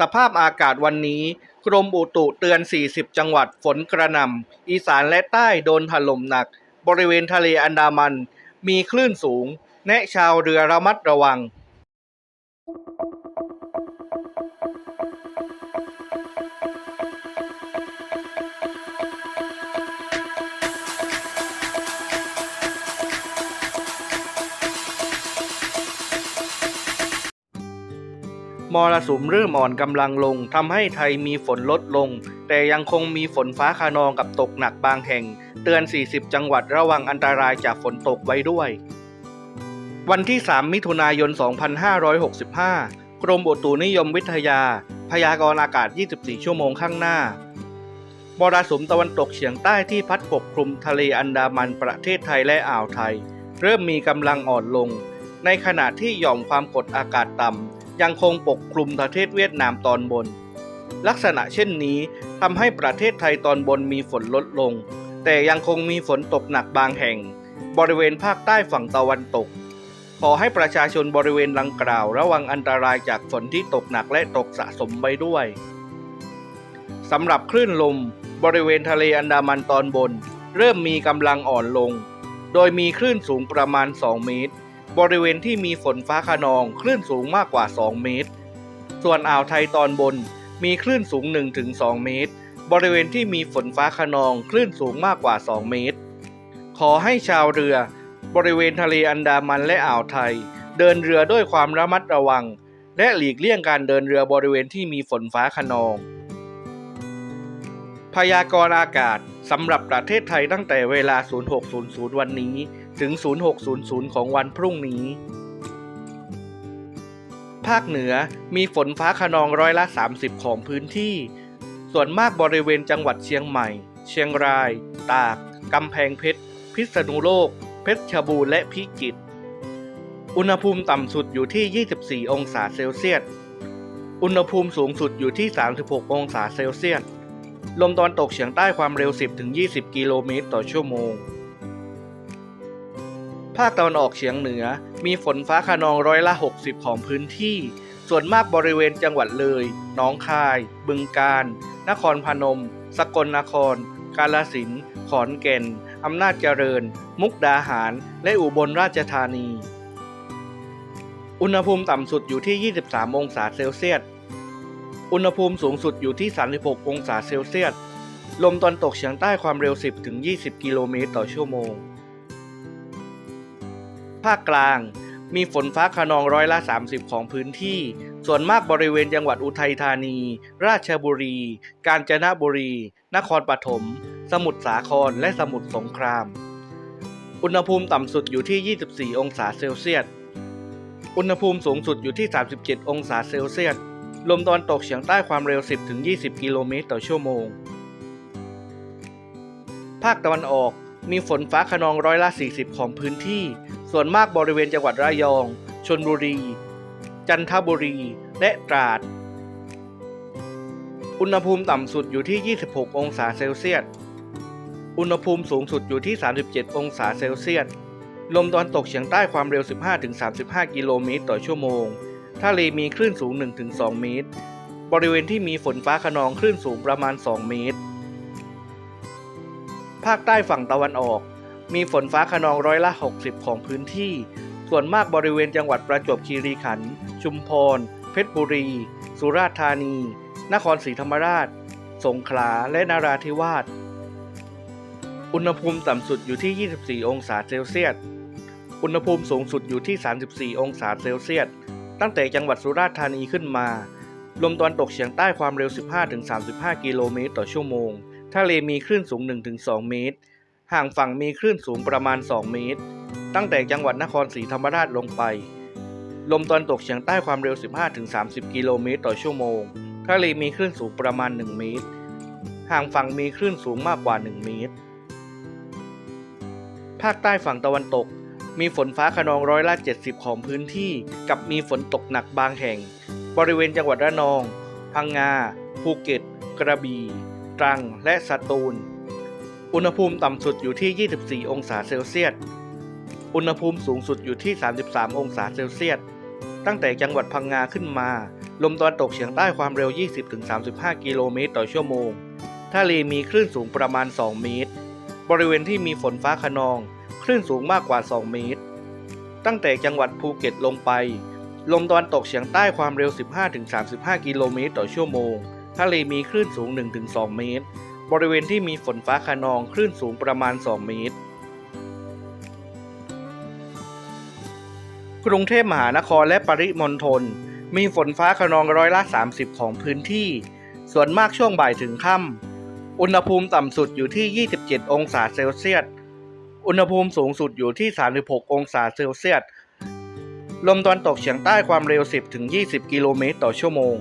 สภาพอากาศวันนี้ กรมอุตุเตือน 40 จังหวัดฝนกระหน่ำอีสานและใต้โดนถล่มหนัก บริเวณทะเลอันดามัน มีคลื่นสูง แนะชาวเรือระมัดระวัง มรสุมเริ่มอ่อนกำลังลงทำให้ไทยมีฝนลดลง แต่ยังคงมีฝนฟ้าขนองกับตกหนักบางแห่ง เตือน 40 จังหวัดระวังอันตรายจากฝนตกไว้ด้วย วันที่ 3 มิถุนายน 2565 กรมอุตุนิยมวิทยา พยากรณ์อากาศ 24 ชั่วโมงข้างหน้ามรสุมตะวันตกเฉียงใต้ที่พัดปกคลุมทะเลอันดามันประเทศไทยและอ่าวไทย เริ่มมีกำลังอ่อนลง ในขณะที่หย่อมความกดอากาศต่ำ ยังคงปกคลุมประเทศเวียดนามตอนบน ลักษณะเช่นนี้ทำให้ประเทศไทยตอนบนมีฝนลดลง แต่ยังคงมีฝนตกหนักบางแห่ง บริเวณภาคใต้ฝั่งตะวันตก ขอให้ประชาชนบริเวณดังกล่าว ระวังอันตรายจากฝนที่ตกหนักและตกสะสมไปด้วยสำหรับคลื่นลม บริเวณทะเลอันดามันตอนบน เริ่มมีกำลังอ่อนลง โดยมีคลื่นสูงประมาณ 2 เมตร บริเวณที่มีฝนฟ้าขนองคลื่นสูงมากกว่า 2 เมตร ส่วนอ่าวไทยตอนบนมีคลื่นสูง 1-2 เมตร บริเวณที่มีฝนฟ้าขนองคลื่นสูงมากกว่า 2 เมตร ขอให้ชาวเรือบริเวณทะเลอันดามันและอ่าวไทย เดินเรือด้วยความระมัดระวัง และหลีกเลี่ยงการเดินเรือบริเวณที่มีฝนฟ้าขนอง พยากรณ์อากาศสำหรับประเทศไทยตั้งแต่เวลา 0600 วันนี้ ถึง 0600 ของวันพรุ่งนี้ ภาคเหนือมีฝนฟ้าขนองร้อยละ 30 ของพื้นที่ ส่วนมากบริเวณจังหวัดเชียงใหม่ เชียงราย ตาก กำแพงเพชร พิษณุโลก เพชรบูรณ์และพิจิตร อุณหภูมิต่ำสุดอยู่ที่ 24 องศาเซลเซียส อุณหภูมิสูงสุดอยู่ที่ 36 องศาเซลเซียสลมตะวันตกเฉียงใต้ความเร็ว 10-20 กิโลเมตรต่อชั่วโมง ภาคตะวันออกเฉียงเหนือ มีฝนฟ้าขนองร้อยละ 60 ของพื้นที่ ส่วนมากบริเวณจังหวัดเลย หนองคาย บึงกาฬ นครพนม สกลนคร กาฬสินธุ์ ขอนแก่น อำนาจเจริญ มุกดาหาร และอุบลราชธานี อุณหภูมิต่ำสุดอยู่ที่ 23 องศาเซลเซียส อุณหภูมิสูงสุดอยู่ที่ 36 องศาเซลเซียส ลมตะวันตกเฉียงใต้ความเร็ว 10-20 กิโลเมตรต่อชั่วโมง ภาคกลาง มีฝนฟ้าขนองร้อยละ 30 ของพื้นที่ ส่วนมากบริเวณจังหวัดอุทัยธานี ราชบุรี กาญจนบุรี นครปฐม สมุทรสาคร และสมุทรสงคราม อุณหภูมิต่ำสุดอยู่ที่ 24 องศาเซลเซียส อุณหภูมิสูงสุดอยู่ที่ 37 องศาเซลเซียส ลมตะวันตกเฉียงใต้ความเร็ว 10-20 กิโลเมตรต่อชั่วโมง ภาคตะวันออกมีฝนฟ้าขนองร้อยละ 40 ของพื้นที่ ส่วนมากบริเวณจังหวัดระยอง ชนบุรี จันทบุรี และตราด อุณหภูมิต่ำสุดอยู่ที่ 26 องศาเซลเซียส อุณหภูมิสูงสุดอยู่ที่ 37 องศาเซลเซียส ลมตะวันตกเฉียงใต้ความเร็ว 15-35 กิโลเมตรต่อชั่วโมง ทะเลมีคลื่นสูง 1-2 เมตร บริเวณที่มีฝนฟ้าขนองคลื่นสูงประมาณ 2 เมตร ภาคใต้ฝั่งตะวันออก มีฝนฟ้าขนองร้อยละ 60 ของพื้นที่ ส่วนมากบริเวณจังหวัดประจวบคีรีขันธ์ชุมพร เพชรบุรี สุราษฎร์ธานี นครศรีธรรมราช สงขลา และนราธิวาส อุณหภูมิต่ำสุดอยู่ที่ 24 องศาเซลเซียส อุณหภูมิสูงสุดอยู่ที่ 34 องศาเซลเซียส ตั้งแต่จังหวัดสุราษฎร์ธานีขึ้นมา ลมตะวันตกเฉียงใต้ความเร็ว 15-35 กิโลเมตรต่อชั่วโมง ทะเลมีคลื่นสูง 1-2 เมตร ห่างฝั่งมีคลื่นสูงประมาณ 2 เมตร ตั้งแต่จังหวัดนครศรีธรรมราชลงไป ลมตะวันตกเฉียงใต้ความเร็ว 15-30 กิโลเมตรต่อชั่วโมง ทะเลมีคลื่นสูงประมาณ 1 เมตร ห่างฝั่งมีคลื่นสูงมากกว่า 1 เมตร ภาคใต้ฝั่งตะวันตก มีฝนฟ้าขนองร้อยละ 70 ของพื้นที่ กับมีฝนตกหนักบางแห่ง บริเวณจังหวัดระนอง พังงา ภูเก็ต กระบี่ ตรัง และสตูล อุณหภูมิต่ำสุดอยู่ที่ 24 องศาเซลเซียส อุณหภูมิสูงสุดอยู่ที่ 33 องศาเซลเซียส ตั้งแต่จังหวัดพังงาขึ้นมา ลมตะวันตกเฉียงใต้ความเร็ว 20-35 กิโลเมตรต่อชั่วโมง ทะเลมีคลื่นสูงประมาณ 2 เมตร บริเวณที่มีฝนฟ้าขนอง คลื่นสูงมากกว่า 2 เมตร ตั้งแต่จังหวัดภูเก็ตลงไป ลมตะวันตกเฉียงใต้ความเร็ว 15-35 กิโลเมตรต่อชั่วโมง ทะเลมีคลื่นสูง 1-2 เมตร บริเวณที่มีฝนฟ้าขนองคลื่นสูงประมาณ 2 เมตร กรุงเทพมหานครและปริมณฑลมีฝนฟ้าขนองร้อยละ 30 ของพื้นที่ ส่วนมากช่วงบ่ายถึงค่ำ อุณหภูมิต่ำสุดอยู่ที่ 27 องศาเซลเซียส อุณหภูมิสูงสุดอยู่ที่ 36 องศาเซลเซียส ลมตะวันตกเฉียงใต้ความเร็ว 10-20 กิโลเมตรต่อชั่วโมง